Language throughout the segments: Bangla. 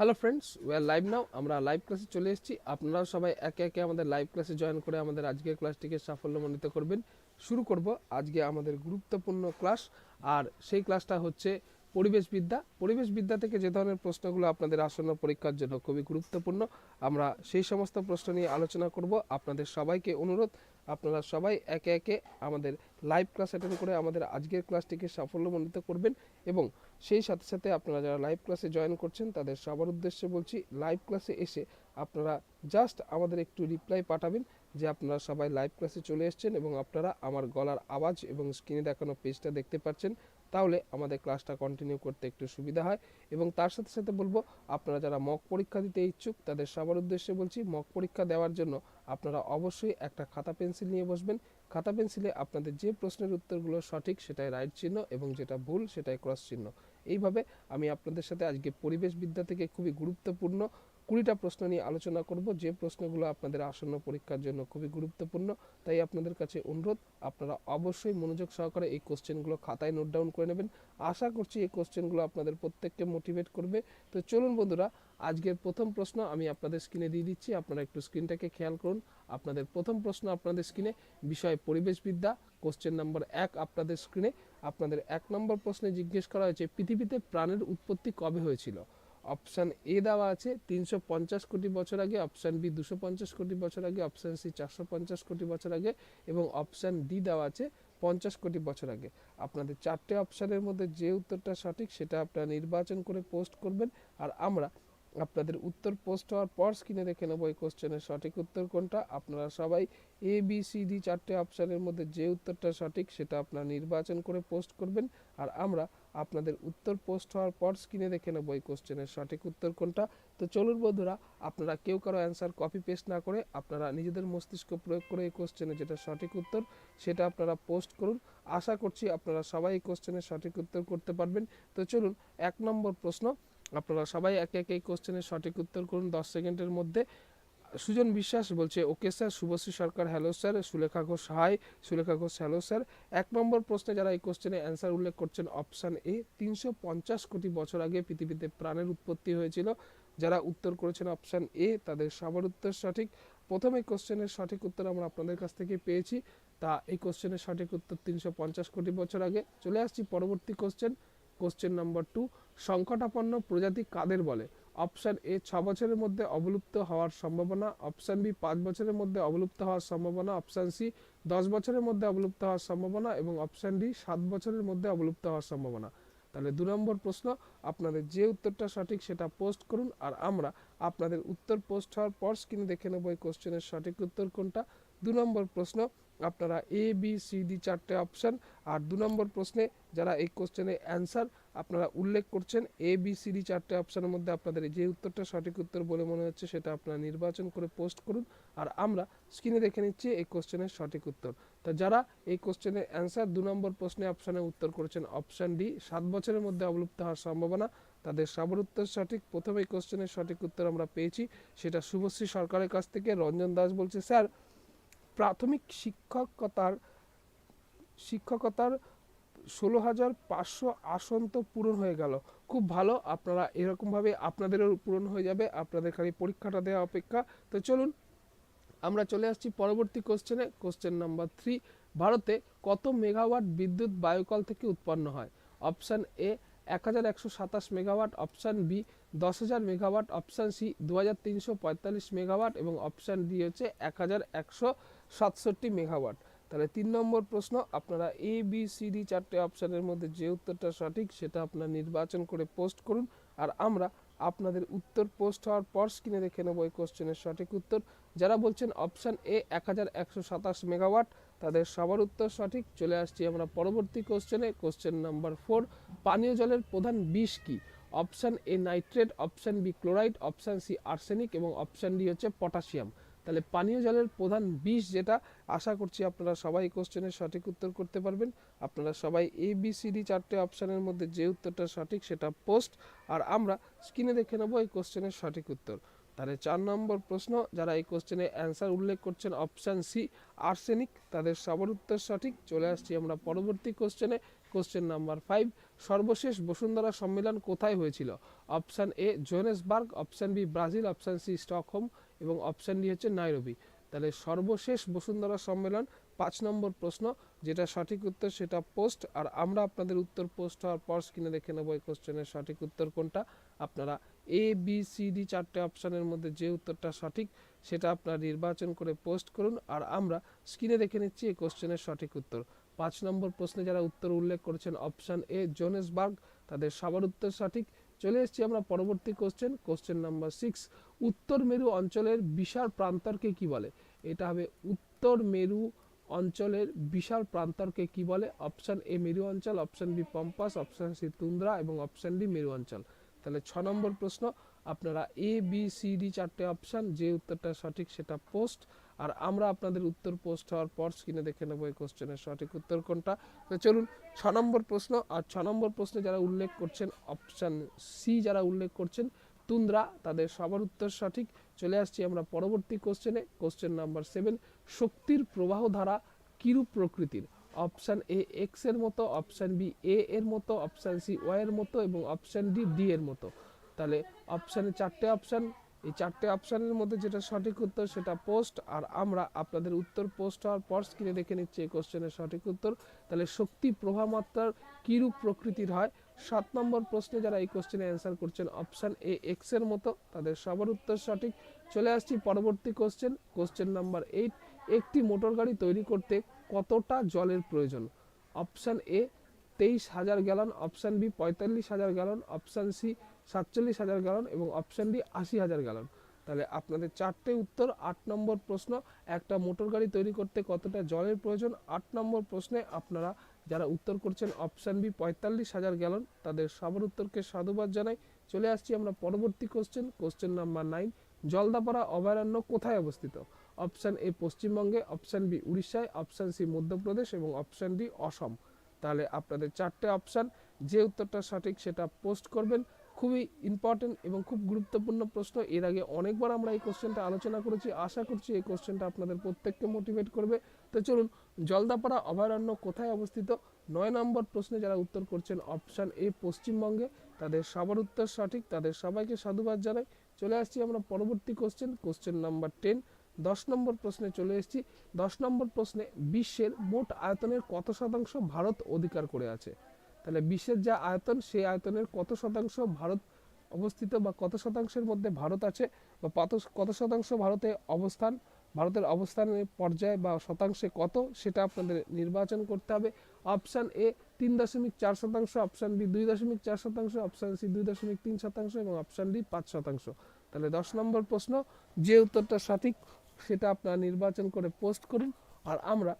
Hello friends we're live now আমরা লাইভ ক্লাসে চলে এসেছি। আপনারা সবাই একে একে আমাদের লাইভ ক্লাসে জয়েন করে আমাদের আজকের ক্লাসটিকে সাফল্যমণ্ডিত করবেন। শুরু করব আজকে আমাদের গুরুত্বপূর্ণ ক্লাস আর সেই ক্লাসটা হচ্ছে পরিবেশবিদ্যা পরিবেশবিদ্যা থেকে যে ধরনের প্রশ্নগুলো আপনাদের আসন্ন পরীক্ষার জন্য খুবই গুরুত্বপূর্ণ, আমরা সেই সমস্ত প্রশ্ন নিয়ে আলোচনা করব। আপনাদের সবাইকে অনুরোধ আপনারা সবাই একে একে আমাদের লাইভ ক্লাস অ্যাটেন্ড করে আমাদের আজকের ক্লাসটিকে সাফল্যমণ্ডিত করবেন এবং সেই সাথে সাথে আপনারা যারা লাইভ ক্লাসে জয়েন করছেন, তাদের সবার উদ্দেশ্যে বলছি লাইভ ক্লাসে এসে আপনারা জাস্ট আমাদের একটু রিপ্লাই পাঠাবেন যে আপনারা সবাই লাইভ ক্লাসে চলে এসেছেন এবং আপনারা আমার গলার আওয়াজ এবং স্ক্রিনে দেখানো পেজটা দেখতে পাচ্ছেন। তাহলে আমাদের ক্লাসটা কন্টিনিউ করতে একটু সুবিধা হয় এবং তার সাথে সাথে বলব, আপনারা যারা মক পরীক্ষা দিতে ইচ্ছুক, তাদের সবার উদ্দেশ্যে বলছি মক পরীক্ষা দেওয়ার জন্য আপনারা অবশ্যই একটা খাতা পেন্সিল নিয়ে বসবেন। খাতা পেন্সিলে আপনাদের যে প্রশ্নের উত্তরগুলো সঠিক সেটাই রাইট চিহ্ন এবং যেটা ভুল সেটাই ক্রস চিহ্ন। এইভাবে আমি আপনাদের সাথে আজকে পরিবেশ বিদ্যা থেকে খুবই গুরুত্বপূর্ণ কুড়িটা প্রশ্ন নিয়ে আলোচনা করব। যে প্রশ্নগুলো আপনাদের আসন্ন পরীক্ষার জন্য খুবই গুরুত্বপূর্ণ, তাই আপনাদের কাছে অনুরোধ, আপনারা অবশ্যই মনোযোগ সহকারে এই কোশ্চেনগুলো খাতায় নোট ডাউন করে নেবেন। আশা করছি এই কোশ্চেনগুলো আপনাদের প্রত্যেককে মোটিভেট করবে। তো চলুন বন্ধুরা, আজকের প্রথম প্রশ্ন আমি আপনাদের স্ক্রিনে দিয়ে দিচ্ছি, আপনারা একটু স্ক্রিনটাকে খেয়াল করুন। আপনাদের প্রথম প্রশ্ন আপনাদের স্ক্রিনে, বিষয় পরিবেশবিদ্যা, কোশ্চেন নাম্বার এক আপনাদের স্ক্রিনে। আপনাদের এক নম্বর প্রশ্নে জিজ্ঞেস করা হয়েছে, পৃথিবীতে প্রাণের উৎপত্তি কবে হয়েছিল? অপশান এ দেওয়া আছে, তিনশো পঞ্চাশ কোটি বছর আগে অপশান বি দুশো পঞ্চাশ কোটি বছর আগে অপশান সি চারশো পঞ্চাশ কোটি বছর আগে, এবং অপশান ডি দেওয়া আছে পঞ্চাশ কোটি বছর আগে। আপনাদের চারটে অপশানের মধ্যে যে উত্তরটা সঠিক, সেটা আপনারা নির্বাচন করে পোস্ট করবেন। আর আমরা আপনাদের উত্তর পোস্ট হওয়ার পর স্ক্রিনে দেখে নেব এই কোশ্চেনের সঠিক উত্তর কোনটা। আপনারা সবাই এ বি সি ডি চারটে অপশানের মধ্যে যে উত্তরটা সঠিক, সেটা আপনারা নির্বাচন করে পোস্ট করবেন। আর আমরা আপনাদের উত্তর পোস্ট হওয়ার পর স্ক্রিনে দেখে নেব এই কোশ্চেনের সঠিক উত্তর কোনটা। তো চলুন বন্ধুরা, আপনারা কেউ কারও অ্যান্সার কপি পেস্ট না করে আপনারা নিজেদের মস্তিষ্ক প্রয়োগ করে এই কোশ্চেনের যেটা সঠিক উত্তর, সেটা আপনারা পোস্ট করুন। আশা করছি আপনারা সবাই এই কোশ্চেনের সঠিক উত্তর করতে পারবেন। তো চলুন, এক নম্বর প্রশ্ন, আপনারা সবাই একে একে এই কোশ্চেনের সঠিক উত্তর করুন দশ সেকেন্ডের মধ্যে। সুজন বিশ্বাস বলছে, okay sir, Subhashree Sarkar, hello sir, Sulekha Ghosh, hi, Sulekha Ghosh, hello sir. এক নম্বর প্রশ্নে যারা এই কোশ্চেনে অ্যান্সার উল্লেখ করছেন অপশান এ তিনশো পঞ্চাশ কোটি বছর আগে পৃথিবীতে প্রাণের উৎপত্তি হয়েছিল। যারা উত্তর করেছেন অপশান এ তাদের সবার উত্তর সঠিক। প্রথম কোশ্চেনের সঠিক উত্তর আমরা আপনাদের কাছ থেকে পেয়েছি। তা এই কোশ্চেনের সঠিক উত্তর তিনশো পঞ্চাশ কোটি বছর আগে। চলে আসছি পরবর্তী কোশ্চেন কোশ্চেন নাম্বার টু সংকটাপন্ন প্রজাতি কাদের বলে? অপশান এ, ছ বছরের মধ্যে অবলুপ্ত হওয়ার সম্ভাবনা। অপশান বি, পাঁচ বছরের মধ্যে অবলুপ্ত হওয়ার সম্ভাবনা। অপশান সি, দশ বছরের মধ্যে অবলুপ্ত হওয়ার সম্ভাবনা এবং অপশান ডি, সাত বছরের মধ্যে অবলুপ্ত হওয়ার সম্ভাবনা। তাহলে দু নম্বর প্রশ্ন, আপনাদের যে উত্তরটা সঠিক সেটা পোস্ট করুন আর আমরা আপনাদের উত্তর পোস্ট হওয়ার পর স্ক্রিনে দেখে নেব এই কোশ্চেনের সঠিক উত্তর কোনটা। দু নম্বর প্রশ্ন আপনারা এ বি সি ডি চারটে অপশান আর দু নম্বর প্রশ্নে যারা এই কোশ্চেনের অ্যান্সার আপনারা উল্লেখ করছেন এ বি সি ডি চারটে অপশানের মধ্যে আপনাদের যে উত্তরটা সঠিক উত্তর বলে মনে হচ্ছে সেটা আপনারা নির্বাচন করে পোস্ট করুন আর আমরা স্ক্রিনে দেখে নিচ্ছি এই কোশ্চেনের সঠিক উত্তর। তা যারা এই কোশ্চেনের অ্যান্সার দু নম্বর প্রশ্নে অপশানে উত্তর করেছেন অপশান ডি সাত বছরের মধ্যে অবলুপ্ত হওয়ার সম্ভাবনা, তাদের সবার উত্তর সঠিক, প্রথম কোশ্চেনের সঠিক উত্তর আমরা পেয়েছি, সেটা শুভশ্রী সরকারের কাছ থেকে, রঞ্জন দাস বলছে, স্যার প্রাথমিক শিক্ষকতার শিক্ষকতার ষোলো হাজার পাঁচশো আসন তো পূরণ হয়ে গেল। খুব ভালো, আপনারা এরকমভাবে আপনাদেরও পূরণ হয়ে যাবে, আপনাদের খালি পরীক্ষাটা দেওয়া অপেক্ষা। তো চলুন, আমরা চলে আসছি পরবর্তী কোশ্চেনে কোশ্চেন নাম্বার থ্রি ভারতে কত মেগাওয়াট বিদ্যুৎ বায়ুকল থেকে উৎপন্ন হয়? অপশান এ এক হাজার একশো সাতাশ মেগাওয়াট অপশান বি দশ হাজার মেগাওয়াট অপশান সি দু হাজার তিনশো পঁয়তাল্লিশ মেগাওয়াট এবং অপশান ডি হচ্ছে এক হাজার একশো সাতষট্টি মেগাওয়াট। তাহলে তিন নম্বর প্রশ্ন, আপনারা এ বি সি ডি চারটে অপশানের মধ্যে যে উত্তরটা সঠিক সেটা আপনারা নির্বাচন করে পোস্ট করুন। আর আমরা আপনাদের উত্তর পোস্ট হওয়ার পর স্ক্রিনে দেখে নেব এই কোশ্চেনের সঠিক উত্তর। যারা বলছেন অপশান এ এক হাজার একশো সাতাশ মেগাওয়াট, তাদের সবার উত্তর সঠিক। চলে আসছি আমরা পরবর্তী কোশ্চেনে। কোশ্চেন নাম্বার ফোর, পানীয় জলের প্রধান বিষ কি? Option A nitrate option B chloride option C arsenic এবং অপশান ডি হচ্ছে পটাশিয়াম। তাহলে পানীয় জলের প্রধান বিষ যেটা, আশা করছি আপনারা সবাই কোশ্চেনের সঠিক উত্তর করতে পারবেন। আপনারা সবাই এ বি সি ডি চারটে অপশানের মধ্যে যে উত্তরটা সঠিক সেটা পোস্ট আর আমরা স্ক্রিনে দেখে নেব এই কোশ্চেনের সঠিক উত্তর। তাহলে চার নম্বর প্রশ্ন, যারা এই কোশ্চেনে অ্যান্সার উল্লেখ করছেন অপশান সি আর্সেনিক তাদের সবার উত্তর সঠিক। চলে আসছি আমরা পরবর্তী কোশ্চেনে কোশ্চেন নাম্বার ফাইভ সর্বশেষ বসুন্ধরা সম্মেলন কোথায় হয়েছিল? Option A Johannesburg option B Brazil option C Stockholm এবং অপশান ডি হচ্ছে নাইরবি তাহলে সর্বশেষ বসুন্ধরা সম্মেলন, পাঁচ নম্বর প্রশ্ন, যেটা সঠিক উত্তর সেটা পোস্ট আর আমরা আপনাদের উত্তর পোস্ট হওয়ার পর স্ক্রিনে দেখে নেব এই কোশ্চেনের সঠিক উত্তর কোনটা। আপনারা এ বি সি ডি চারটে অপশানের মধ্যে যে উত্তরটা সঠিক সেটা আপনারা নির্বাচন করে পোস্ট করুন, আর আমরা স্ক্রিনে দেখে নিচ্ছি এই কোশ্চেনের সঠিক উত্তর। পাঁচ নম্বর প্রশ্নে যারা উত্তর উল্লেখ করেছেন অপশান এ জোনেসবার্গ তাদের সবার উত্তর সঠিক। চলে এসেছি আমরা পরবর্তী কোশ্চেন কোশ্চেন নাম্বার সিক্স উত্তর মেরু অঞ্চলের বিশাল প্রান্তরকে কি বলে? এটা হবে উত্তর মেরু অঞ্চলের বিশাল প্রান্তরকে কি বলে? অপশান এ মেরু অঞ্চল option B pampas option C tundra এবং অপশান ডি মেরু অঞ্চল। তাহলে ছ নম্বর প্রশ্ন, আপনারা এ বি সি ডি চারটে অপশান যে উত্তরটা সঠিক সেটা পোস্ট আর আমরা আপনাদের উত্তর পোস্ট হওয়ার পর স্ক্রিনে দেখে নেব এই কোশ্চেনের সঠিক উত্তর কোনটা। তো চলুন, ছ নম্বর প্রশ্ন। আর ছ নম্বর প্রশ্নে যারা উল্লেখ করছেন অপশান সি যারা উল্লেখ করছেন, তুন্দ্রা, তাদের সবার উত্তর সঠিক। চলে আসছি আমরা পরবর্তী কোশ্চেনে কোশ্চেন নাম্বার সেভেন শক্তির প্রবাহ ধারা কিরূপ প্রকৃতির? অপশান এ এক্সের মতো অপশান বি এ এর মতো অপশান সি ওয়াই এর মতো এবং অপশান ডি ডি এর মতো। তাহলে অপশানে চারটে অপশান এই চারটে অপশানের মধ্যে যেটা সঠিক উত্তর সেটা পোস্ট আর আমরা আপনাদের উত্তর পোস্ট হওয়ার পর স্ক্রিনে দেখে নিচ্ছি এই কোশ্চেনের সঠিক উত্তর। তাহলে শক্তি প্রবাহ মাত্রার কিরূপ প্রকৃতির হয়? সাত নম্বর প্রশ্নে যারা এই কোশ্চেনে অ্যান্সার করছেন অপশান এ এক্সের মতো। তাদের সবার উত্তর সঠিক। চলে আসছি পরবর্তী কোশ্চেন কোশ্চেন নাম্বার এইট একটি মোটর গাড়ি তৈরি করতে কতটা জলের প্রয়োজন? অপশান এ তেইশ হাজার গ্যালন অপশান বি পঁয়তাল্লিশ হাজার গ্যালন অপশান সি সাতচল্লিশ হাজার গ্যালন এবং অপশান ডি আশি হাজার গ্যালন তাহলে আপনাদের চারটে উত্তর, আট নম্বর প্রশ্ন। একটা মোটর গাড়ি তৈরি করতে কতটা জলের প্রয়োজন? আট নম্বর প্রশ্নে আপনারা যারা উত্তর করছেন অপশান বি পঁয়তাল্লিশ হাজার গ্যালন তাদের সবার উত্তরকে সাধুবাদ জানাই। চলে আসছি আমরা পরবর্তী question question number nine Jaldapara অভয়ারণ্য কোথায় অবস্থিত? অপশান এ পশ্চিমবঙ্গে অপশান বি উড়িষ্যায় অপশান সি মধ্যপ্রদেশ এবং অপশান ডি অসম। তাহলে আপনাদের চারটে অপশান যে উত্তরটা সঠিক সেটা পোস্ট করবেন। খুবই ইম্পর্টেন্ট এবং খুব গুরুত্বপূর্ণ প্রশ্ন। এর আগে অনেকবার আমরা এই কোশ্চেনটা আলোচনা করেছি। আশা করছি এই কোশ্চেনটা আপনাদের প্রত্যেককে মোটিভেট করবে। তো চলুন, জলদাপাড়া অভয়ারণ্য কোথায় অবস্থিত? নয় নম্বর প্রশ্নে যারা উত্তর করছেন অপশান এ পশ্চিমবঙ্গে। তাদের সবার উত্তর সঠিক, তাদের সবাইকে সাধুবাদ জানাই। চলে আসছি আমরা পরবর্তী কোশ্চেন কোশ্চেন নাম্বার টেন দশ নম্বর প্রশ্নে চলে এসেছি। দশ নম্বর প্রশ্নে বিশ্বের মোট আয়তনের কত শতাংশ ভারত অধিকার করে আছে? তাহলে বিশ্বের যা আয়তন, সেই আয়তনের কত শতাংশ ভারত অবস্থিত বা কত শতাংশের মধ্যে ভারত আছে বা কত শতাংশ ভারতে অবস্থান, ভারতের অবস্থানের পর্যায়ে বা শতাংশে কত, সেটা আপনাদের নির্বাচন করতে হবে। অপশান এ, তিন দশমিক চার শতাংশ, অপশান বি, দুই দশমিক চার শতাংশ, অপশান সি, দুই দশমিক তিন শতাংশ এবং অপশান ডি, পাঁচ শতাংশ। তাহলে দশ নম্বর প্রশ্ন, যে উত্তরটা সঠিক, সেটা আপনারা নির্বাচন করে পোস্ট করুন। আর আমরা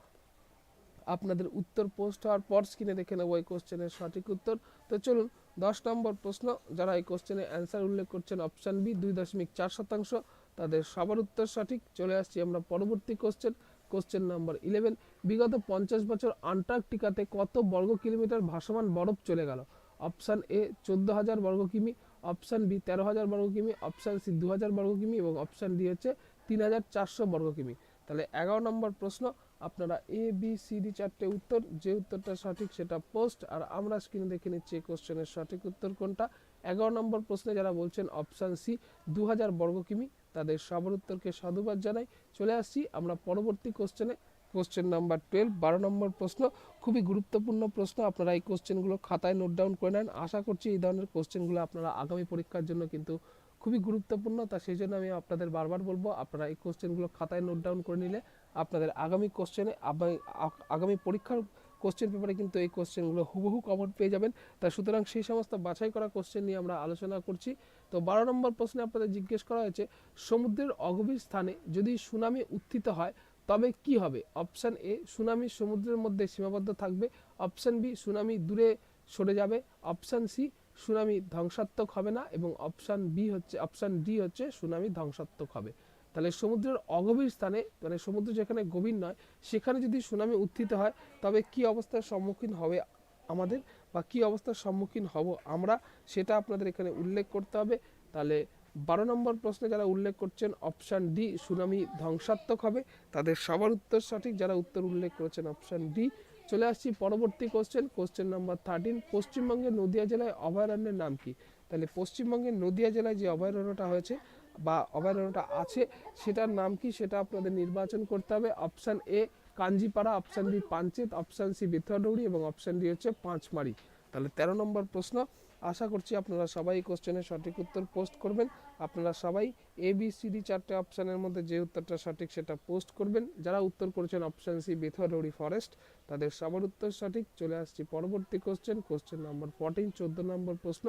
আপনাদের উত্তর পোস্ট হওয়ার পর স্ক্রিনে দেখে নেব এই কোশ্চেনের সঠিক উত্তর। তো চলুন, দশ নম্বর প্রশ্ন, যারা এই কোশ্চেনে অ্যান্সার উল্লেখ করছেন অপশান বি দুই দশমিক চার শতাংশ, তাদের সবার উত্তর সঠিক। চলে আসছি আমরা পরবর্তী কোশ্চেন কোশ্চেন নাম্বার ইলেভেন বিগত পঞ্চাশ বছর আন্টার্কটিকাতে কত বর্গ কিলোমিটার ভাসমান বরফ চলে গেল? অপশান এ চোদ্দ হাজার বর্গ কিমি অপশান বি তেরো হাজার বর্গ কিমি অপশান সি দু হাজার বর্গ কিমি, এবং অপশান ডি হচ্ছে তিন হাজার চারশো বর্গ কিমি। তাহলে এগারো নম্বর প্রশ্ন আপনারা এ বি সি ডি চারটে উত্তর, যে উত্তরটা সঠিক সেটা পোস্ট আর আমরা স্ক্রিনে দেখে নিচ্ছি এই কোশ্চেনের সঠিক উত্তর কোনটা? এগারো নম্বর প্রশ্নে যারা বলছেন অপশান সি দু হাজার বর্গ কিমি, তাদের সবার উত্তরকে সাধুবাদ জানাই। চলে আসছি আমরা পরবর্তী কোশ্চেনে কোশ্চেন নাম্বার টুয়েলভ বারো নম্বর প্রশ্ন, খুবই গুরুত্বপূর্ণ প্রশ্ন, আপনারা এই কোশ্চেনগুলো খাতায় নোট ডাউন করে নেন। আশা করছি এই ধরনের কোশ্চেনগুলো আপনারা আগামী পরীক্ষার জন্য কিন্তু খুবই গুরুত্বপূর্ণ, তা সেই জন্য আমি আপনাদের বারবার বলব, আপনারা এই কোশ্চেনগুলো খাতায় নোট ডাউন করে নিলে আপনাদের আগামী কোশ্চেনে আগামী পরীক্ষার কোশ্চেন পেপারে কিন্তু এই কোশ্চেনগুলো হুবহু কমন পেয়ে যাবেন। তা সুতরাং সেই সমস্ত বাছাই করা কোশ্চেন নিয়ে আমরা আলোচনা করছি। তো বারো নম্বর প্রশ্নে আপনাদের জিজ্ঞেস করা হয়েছে, সমুদ্রের অগভীর স্থানে যদি সুনামি উত্থিত হয়, তবে কি হবে? অপশান এ, সুনামি সমুদ্রের মধ্যে সীমাবদ্ধ থাকবে। অপশান বি, সুনামি দূরে সরে যাবে। অপশান সি, সুনামি ধ্বংসাত্মক হবে না। এবং অপশান বি হচ্ছে, অপশান ডি হচ্ছে, সুনামি ধ্বংসাত্মক হবে। তাহলে সমুদ্রের অগভীর স্থানে মানে সমুদ্র যেখানে গভীর নয়, সেখানে যদি সুনামি উত্থিত হয়, তবে কি অবস্থার সম্মুখীন হবে আমাদের বা কি অবস্থার সম্মুখীন হব আমরা, সেটা আপনাদের এখানে উল্লেখ করতে হবে। তাহলে বারো নম্বর প্রশ্নে যারা উল্লেখ করছেন, অপশান ডি, সুনামি ধ্বংসাত্মক হবে। তাদের সবার উত্তর সঠিক, যারা উত্তর উল্লেখ করেছেন, অপশান ডি। চলে আসছি পরবর্তী কোশ্চেন কোশ্চেন নাম্বার থার্টিন পশ্চিমবঙ্গের নদিয়া জেলায় অভয়ারণ্যের নাম কি? তাহলে পশ্চিমবঙ্গের নদিয়া জেলায় যে অভয়ারণ্যটা হয়েছে বা অভয়ারণ্যটা আছে, সেটার নাম কি সেটা আপনাদের নির্বাচন করতে হবে। Option A Kanjipara option B Panchet option C Bethuadahari এবং অপশান ডি হচ্ছে পাঁচমারি। তাহলে তেরো নম্বর প্রশ্ন, আশা করছি আপনারা সবাই কোশ্চেনের সঠিক উত্তর পোস্ট করবেন। আপনারা সবাই এ বি সি ডি চারটে অপশানের মধ্যে যে উত্তরটা সঠিক সেটা পোস্ট করবেন। যারা উত্তর করেছেন অপশান সি বেথুয়াডৌড়ি ফরেস্ট তাদের সবার উত্তর সঠিক। চলে আসছি পরবর্তী কোশ্চেন কোশ্চেন নম্বর ফোরটিন চোদ্দ নম্বর প্রশ্ন,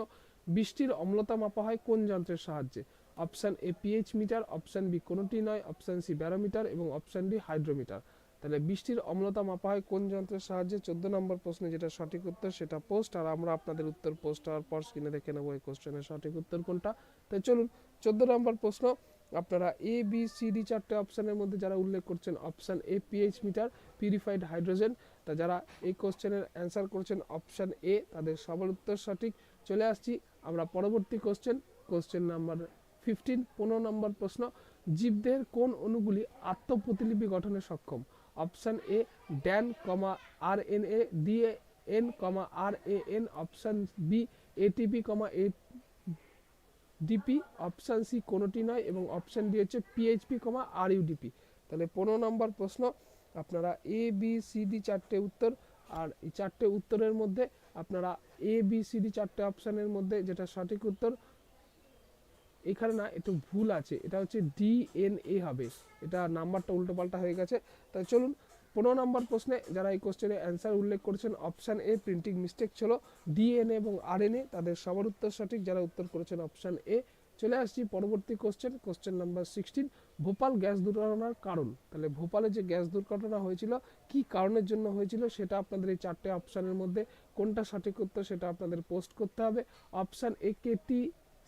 বৃষ্টির অম্লতা মাপা হয় কোন যন্ত্রের সাহায্যে? Option A pH meter, option B কোনোটি নয়, অপশান সি ব্যারোমিটার এবং অপশান ডি হাইড্রোমিটার। তাহলে বৃষ্টির অম্লতা মাপা হয় কোন যন্ত্রের সাহায্যে? চোদ্দ নম্বর প্রশ্নে যেটা সঠিক উত্তর সেটা পোস্ট আর আমরা আপনাদের উত্তর পোস্ট হওয়ার পর স্ক্রিনে দেখে নেব এই কোশ্চেনের সঠিক উত্তর কোনটা। তাই চলুন, চোদ্দ নম্বর প্রশ্ন। আপনারা এ বি সি ডি চারটে অপশানের মধ্যে যারা উল্লেখ করছেন option A pH meter purified hydrogen তা যারা এই কোশ্চেনের অ্যান্সার করছেন অপশান এ তাদের সবার উত্তর সঠিক। চলে আসছি আমরা পরবর্তী কোশ্চেন কোশ্চেন নাম্বার ফিফটিন, পনেরো নম্বর প্রশ্ন জীবদেহের কোন অণুগুলি আত্মপ্রতিলিপি গঠনে সক্ষম? Option A, Dan, comma R N A D N, comma R A N option B, ATP, comma, A, DP, option C, কোনোটি নয়, এবং অপশান ডি হচ্ছে পিএইচপি, কমা আর ইউডিপি তাহলে পনেরো নম্বর প্রশ্ন, আপনারা এ, বি, সি, ডি চারটে উত্তর, আর এই চারটে উত্তরের মধ্যে আপনারা এ, বি, সি, ডি চারটে অপশানের মধ্যে যেটা সঠিক উত্তর এখানে না একটু ভুল আছে, এটা হচ্ছে ডিএনএ হবে। এটা নাম্বারটা উল্টোপাল্টা হয়ে গেছে। তাই চলুন, পনেরো নম্বর প্রশ্নে যারা এই কোশ্চেনে অ্যান্সার উল্লেখ করেছেন অপশান এ প্রিন্টিং মিস্টেক ছিল। ডিএনএ এবং আরএনএ তাদের সবার উত্তর সঠিক। যারা উত্তর করেছেন অপশান এ চলে আসছি পরবর্তী question question number sixteen Bhopal gas দুর্ঘটনার কারণ। তাহলে ভোপালে যে গ্যাস দুর্ঘটনা হয়েছিল, কি কারণের জন্য হয়েছিল, সেটা আপনাদের এই চারটে অপশানের মধ্যে, কোনটা সঠিক উত্তর সেটা আপনাদের পোস্ট করতে হবে। Option A K T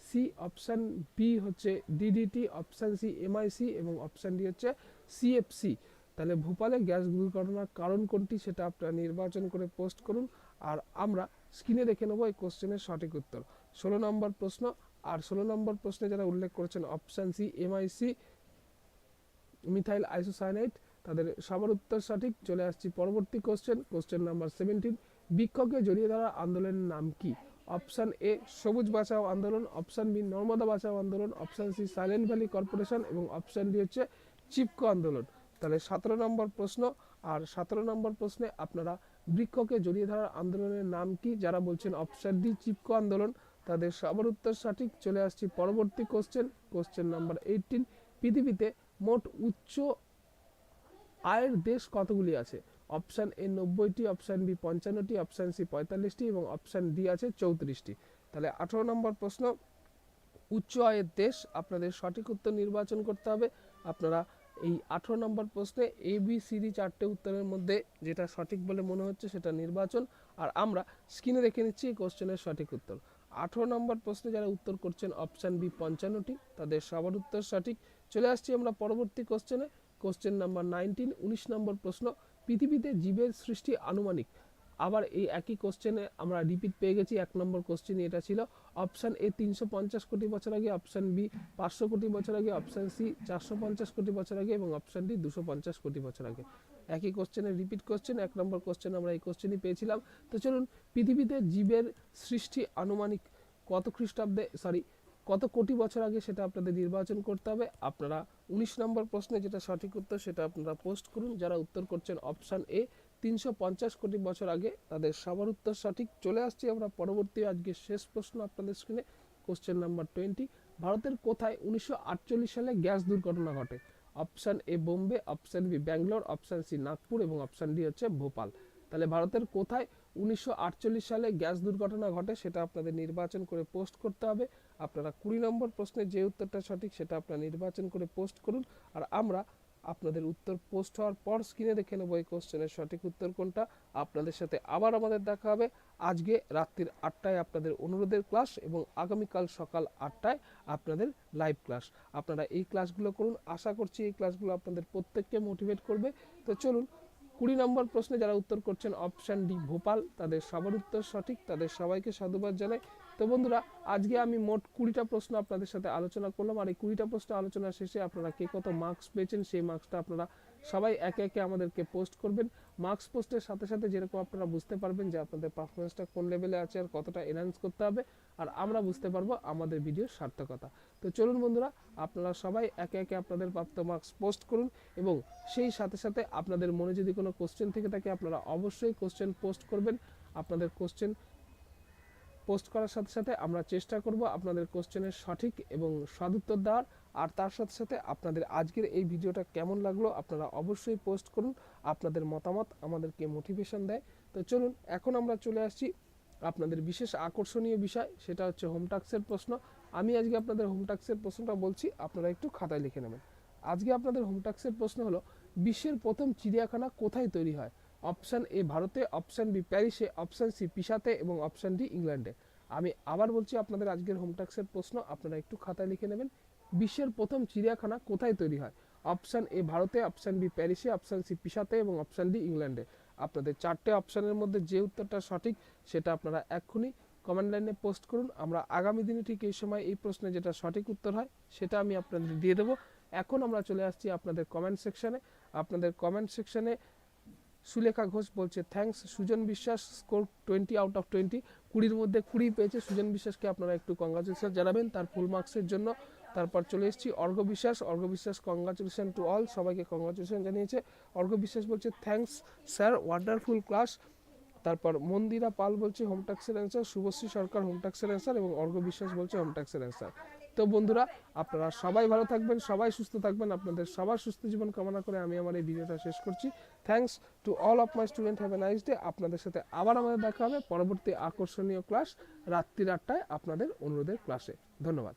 C option B হচ্ছে ডিডিটি অপশান সি এমআইসি এবং অপশান ডি হচ্ছে সিএফসি তাহলে ভোপালে গ্যাস দুর্ঘটনার কারণ কোনটি সেটা আপনারা নির্বাচন করে পোস্ট করুন আর আমরা স্ক্রিনে দেখে নেব এই কোশ্চেনের সঠিক উত্তর। ষোলো নম্বর প্রশ্ন, আর ষোলো নম্বর প্রশ্নে যারা উল্লেখ করেছেন option C MIC methyl isocyanate তাদের সবার উত্তর সঠিক। চলে আসছি পরবর্তী কোশ্চেন কোশ্চেন নাম্বার সেভেন্টিন বৃক্ষকে জড়িয়ে ধরা আন্দোলনের নাম কি? অপশান এ, সবুজ বাঁচাও আন্দোলন, option B, Narmada Bachao Andolan, option C, silent valley corporation এবং অপশান ডি হচ্ছে চিপকো আন্দোলন। তাহলে সতেরো নম্বর প্রশ্ন, আর সতেরো নম্বর প্রশ্নে আপনারা বৃক্ষকে জড়িয়ে ধরার আন্দোলনের নাম কি? যারা বলছেন অপশান ডি, চিপকো আন্দোলন, তাদের সবার উত্তর সঠিক। চলে আসছি পরবর্তী কোশ্চেন কোশ্চেন নাম্বার এইটিন পৃথিবীতে মোট উচ্চ আয়ের দেশ কতগুলি আছে? অপশান এ নব্বইটি অপশান বি পঞ্চান্নটি অপশান সি পঁয়তাল্লিশটি এবং অপশান ডি আছে চৌত্রিশটি। তাহলে আঠারো নম্বর প্রশ্ন, উচ্চ আয়ের দেশ, আপনাদের সঠিক উত্তর নির্বাচন করতে হবে। আপনারা এই আঠারো নম্বর প্রশ্নে এ বি সি ডি চারটে উত্তরের মধ্যে যেটা সঠিক বলে মনে হচ্ছে সেটা নির্বাচন। আর আমরা স্ক্রিনে রেখে নিচ্ছি এই কোশ্চেনের সঠিক উত্তর। আঠারো নম্বর প্রশ্নে যারা উত্তর করছেন অপশান বি পঞ্চান্নটি, তাদের সবার উত্তর সঠিক। চলে আসছি আমরা পরবর্তী কোশ্চেনে। কোশ্চেন নাম্বার নাইনটিন উনিশ নম্বর প্রশ্ন পৃথিবীতে জীবের সৃষ্টি আনুমানিক। আবার এই একই কোশ্চেনে আমরা রিপিট পেয়ে গেছি, এক নম্বর কোশ্চেন এটা ছিল অপশান এ তিনশো পঞ্চাশ কোটি বছর আগে অপশান বি পাঁচশো কোটি বছর আগে অপশান সি চারশো পঞ্চাশ কোটি বছর আগে এবং অপশান ডি দুশো পঞ্চাশ কোটি বছর আগে। একই কোশ্চেনে রিপিট কোশ্চেন এক নম্বর কোশ্চেন আমরা এই কোশ্চেনই পেয়েছিলাম। তো চলুন, পৃথিবীতে জীবের সৃষ্টি আনুমানিক কত খ্রিস্টাব্দে সরি কত কোটি বছর আগে সেটা আপনাদের নির্বাচন করতে হবে। আপনারা উনিশ নম্বর প্রশ্নে যেটা সঠিক উত্তর সেটা আপনারা পোস্ট করুন। যারা উত্তর করছেন অপশান এ তিনশো পঞ্চাশ কোটি বছর আগে তাদের সবার উত্তর সঠিক। চলে আসছি আমরা পরবর্তী আজকে শেষ প্রশ্ন আপনাদের স্ক্রিনে কোশ্চেন নাম্বার টোয়েন্টি ভারতের কোথায় উনিশশো আটচল্লিশ সালে গ্যাস দুর্ঘটনা ঘটে? Option A Bombay option B Bangalore option C Nagpur এবং অপশান ডি হচ্ছে ভোপাল। তাহলে ভারতের কোথায় উনিশশো আটচল্লিশ সালে গ্যাস দুর্ঘটনা ঘটে সেটা আপনাদের নির্বাচন করে পোস্ট করতে হবে। আপনারা কুড়ি নম্বর প্রশ্নের যে উত্তরটা সঠিক সেটা আপনারা নির্বাচন করে পোস্ট করুন। আর আমরা আপনাদের উত্তর পোস্ট হওয়ার পর স্ক্রিনে দেখে নেব এই কোশ্চেনের সঠিক উত্তর কোনটা। আপনাদের সাথে আবার আমাদের দেখা হবে। আজকে রাত্রির আটটায় আপনাদের অনুরোধের ক্লাস এবং আগামীকাল সকাল আটটায় আপনাদের লাইভ ক্লাস আপনারা এই ক্লাসগুলো করুন। আশা করছি এই ক্লাসগুলো আপনাদের প্রত্যেককে মোটিভেট করবে। তো চলুন কুড়ি নম্বর প্রশ্নে যারা উত্তর করছেন অপশন ডি ভোপাল, তাদের সবার উত্তর সঠিক, তাদের সবাইকে সাধুবাদ জানাই। তো বন্ধুরা, আজকে আমি মোট কুড়িটা প্রশ্ন আপনাদের সাথে আলোচনা করলাম, আর এই কুড়িটা প্রশ্ন আলোচনা শেষে আপনারা কে কত মার্কস পেয়েছেন, সেই মার্কসটা আপনারা সবাই একে একে আমাদেরকে পোস্ট করবেন। মার্কস পোস্টের সাথে সাথে যেরকম আপনারা বুঝতে পারবেন যে আপনাদের পারফরমেন্সটা কোন লেভেলে আছে আর কতটা এনহান্স করতে হবে। আর আমরা বুঝতে পারব আমাদের ভিডিওর সার্থকতা। তো চলুন বন্ধুরা, আপনারা সবাই একে একে আপনাদের প্রাপ্ত মার্কস পোস্ট করুন এবং সেই সাথে সাথে আপনাদের মনে যদি কোনো কোশ্চেন থেকে থাকে, আপনারা অবশ্যই কোশ্চেন পোস্ট করবেন। আপনাদের কোশ্চেন পোস্ট করার সাথে সাথে আমরা চেষ্টা করব আপনাদের কোশ্চেনের সঠিক এবং সদুত্তর দেওয়ার। আর তার সাথে সাথে আপনাদের আজকের এই ভিডিওটা কেমন লাগল আপনারা অবশ্যই পোস্ট করুন। আপনাদের মতামত আমাদেরকে মোটিভেশন দেয়। তো চলুন, এখন আমরা চলে আসছি আপনাদের বিশেষ আকর্ষণীয় বিষয়, সেটা হচ্ছে হোম টাক্সের প্রশ্ন। আমি আজকে আপনাদের হোম টাক্সের প্রশ্নটা বলছি, আপনারা একটু খাতায় লিখে নেবেন। আজকে আপনাদের হোম টাক্সের প্রশ্ন হলো, বিশ্বের প্রথম চিড়িয়াখানা কোথায় তৈরি হয়? অপশান এ ভারতে অপশান বি প্যারিসে অপশান সি পিসাতে এবং অপশান ডি ইংল্যান্ডে। আমি আবার বলছি আপনাদের আজকের হোমটাক্সের প্রশ্ন, আপনারা একটু খাতায় লিখে নেবেন। বিশ্বের প্রথম চিড়িয়াখানা কোথায় তৈরি হয়? অপশান এ ভারতে অপশান বি প্যারিসে অপশান সি পিসাতে এবং অপশান ডি ইংল্যান্ডে। আপনাদের চারটে অপশানের মধ্যে যে উত্তরটা সঠিক, সেটা আপনারা এক্ষুনি কমেন্ট লাইনে পোস্ট করুন। আমরা আগামী দিনে ঠিক এই সময় এই প্রশ্নে যেটা সঠিক উত্তর হয়, সেটা আমি আপনাদের দিয়ে দেবো। এখন আমরা চলে আসছি আপনাদের কমেন্ট সেকশানে আপনাদের কমেন্ট সেকশানে সুলেখা ঘোষ বলছে thanks Sujan Biswas score twenty out of twenty কুড়ির মধ্যে কুড়ি পেয়েছে। সুজন বিশ্বাসকে আপনারা একটু কংগ্রাচুলেশন জানাবেন। তার ফুল মার্কসের জন্য তারপর চলে এসেছি Argha Biswas Argha Biswas congratulation to all সবাইকে কংগ্রাচুলেশন জানিয়েছে। অর্ঘ বিশ্বাস বলছে থ্যাঙ্কস স্যার ওয়ান্ডারফুল ক্লাস তারপর মন্দিরা পাল বলছে হোম ট্যাক্সের অ্যান্সার শুভশ্রী সরকার হোম ট্যাক্সের অ্যান্সার এবং অর্ঘ বিশ্বাস বলছে হোম ট্যাক্সের অ্যান্সার তো বন্ধুরা, আপনারা সবাই ভালো থাকবেন, সবাই সুস্থ থাকবেন, আপনাদের সবার সুস্থ জীবন কামনা করে আমি আমার এই ভিডিওটা শেষ করছি। Thanks to all of my student have a nice day আপনাদের সাথে আবার আমাদের দেখা হবে পরবর্তী আকর্ষণীয় ক্লাস রাত্রির আটটায় আপনাদের অনুরোধের ক্লাসে ধন্যবাদ।